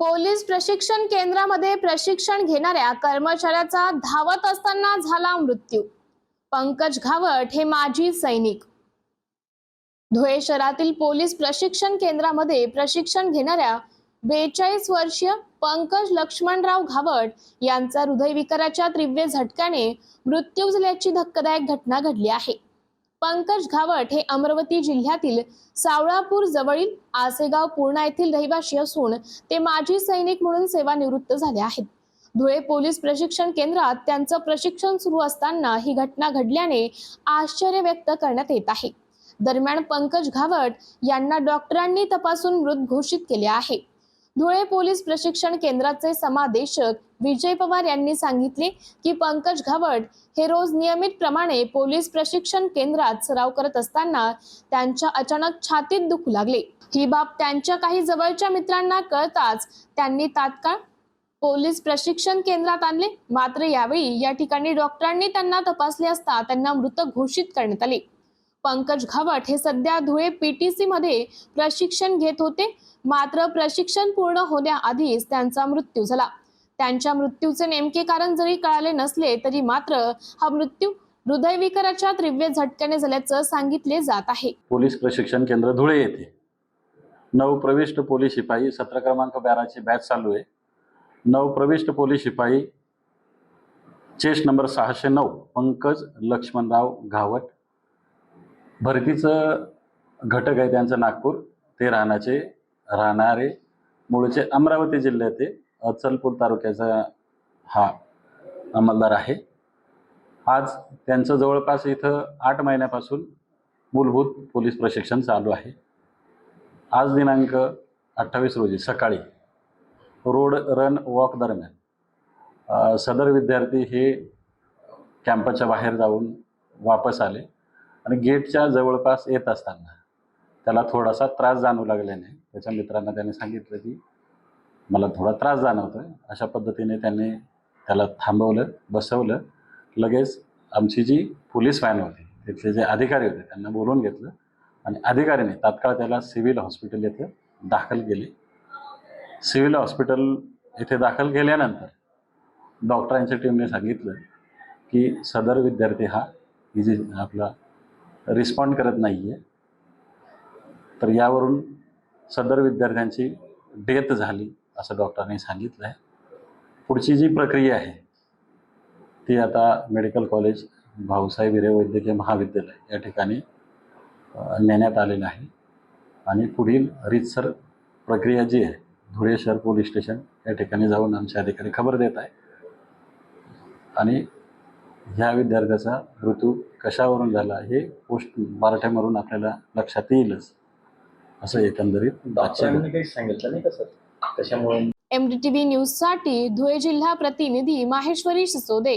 Police प्रशिक्षण केंद्रामध्ये प्रशिक्षण घेणाऱ्या कर्मचाऱ्याचा धावत असताना झाला मृत्यू. पंकज घावट हे माजी सैनिक. धुळे शहरातील पोलीस प्रशिक्षण केंद्रामध्ये प्रशिक्षण घेणाऱ्या बेचाळीस वर्षीय पंकज लक्ष्मणराव घावट यांचा हृदयविकाराच्या तीव्र झटक्याने मृत्यू झाल्याची धक्कादायक घटना घडली आहे. पंकज घावट हे अमरावती जिल्ह्यातील सावळापूर जवळील आसेगाव पूर्णा येथील रहिवासी असून ते माजी सैनिक म्हणून सेवानिवृत्त झाले आहेत. धुळे पोलीस प्रशिक्षण केंद्रात त्यांचं प्रशिक्षण सुरू असताना ही घटना घडल्याने आश्चर्य व्यक्त करण्यात येत आहे. दरम्यान पंकज घावट यांना डॉक्टरांनी तपासून मृत घोषित केले आहे. धुळे पोलीस प्रशिक्षण केंद्राचे समादेशक विजय पवार यांनी सांगितले की पंकज घावट हे रोज नियमित प्रमाणे पोलीस प्रशिक्षण केंद्रात सराव करत असताना त्यांच्या अचानक छातीत दुखू लागले. ही बाब त्यांच्या काही जवळच्या मित्रांना कळताच त्यांनी तात्काळ पोलीस प्रशिक्षण केंद्रात आणले. मात्र यावेळी या ठिकाणी डॉक्टरांनी त्यांना तपासले असता त्यांना मृत घोषित करण्यात आले. पंकज घावट हे सध्या धुळे पीटीसी मध्ये प्रशिक्षण घेत होते. मात्र प्रशिक्षण पूर्ण होण्याआधीच त्यांचा मृत्यू झाला. त्यांच्या मृत्यूचे नेमके कारण जरी कळाले नसले तरी मात्र हा मृत्यू हृदयविकाराच्या तीव्र झटक्याने झाल्याचं सांगितले जात आहे. पोलीस प्रशिक्षण केंद्र धुळे येथे. नवप्रविष्ट पोलीस शिपाई सत्र क्रमांक बाराची बॅच चालू आहे. नवप्रविष्ट पोलीस शिपाई चेस्ट नंबर सहाशे नऊ पंकज लक्ष्मणराव घावट भरतीचं घटक आहे त्यांचं नागपूर. ते राहण्याचे राहणारे मूळचे अमरावती जिल्ह्याचे अचलपूर तालुक्याचा हा अंमलदार आहे. आज त्यांचं जवळपास इथं आठ महिन्यापासून मूलभूत पोलीस प्रशिक्षण चालू आहे. आज दिनांक अठ्ठावीस रोजी सकाळी रोड रन वॉक दरम्यान सदर विद्यार्थी हे कॅम्पसच्या बाहेर जाऊन वापस आले. आणि गेटच्या जवळपास येत असताना त्याला थोडासा त्रास जाणू लागल्याने त्याच्या मित्रांना त्याने सांगितलं की मला थोडा त्रास जाणवतोय. अशा पद्धतीने त्याने त्याला थांबवलं बसवलं. लगेच आमची जी पोलीस व्हॅन होती तिथले जे अधिकारी होते त्यांना बोलवून घेतलं आणि अधिकाऱ्याने तात्काळ त्याला सिव्हिल हॉस्पिटल येथे दाखल केले. सिव्हिल हॉस्पिटल येथे दाखल केल्यानंतर डॉक्टरांच्या टीमने सांगितलं की सदर विद्यार्थी हा इजी आपला रिस्पॉन्ड करत नाही आहे तर यावरून सदर विद्यार्थ्यांची डेथ झाली असं डॉक्टरांनी सांगितलं आहे पुढची जी प्रक्रिया आहे ती आता मेडिकल कॉलेज भाऊसाहेब हिरे वैद्यकीय महाविद्यालय या ठिकाणी नेण्यात आलेलं आहे. आणि पुढील रीतसर प्रक्रिया जी आहे धुळे शहर पोलीस स्टेशन या ठिकाणी जाऊन आमचे अधिकारी खबर देत आहे आणि ह्या विद्यार्थ्याचा मृत्यू कशावरून झाला हे पोस्ट मराठ्यामधून आपल्याला लक्षात येईलच. असं एकंदरीत आजच्या सांगितलं नाही का सर? कशामुळे? एमडीटीव्ही न्यूजसाठी धुळे जिल्हा प्रतिनिधी माहेश्वरी सिसोदे.